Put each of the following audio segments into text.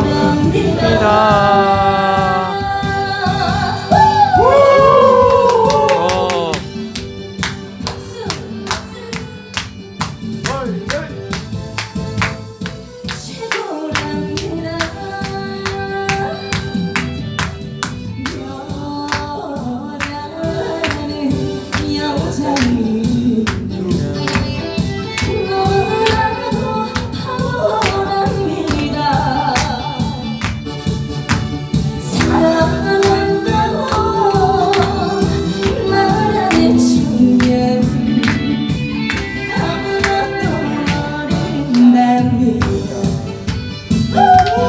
부릅니다. 어.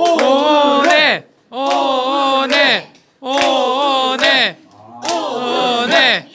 오네 오네 오네 오네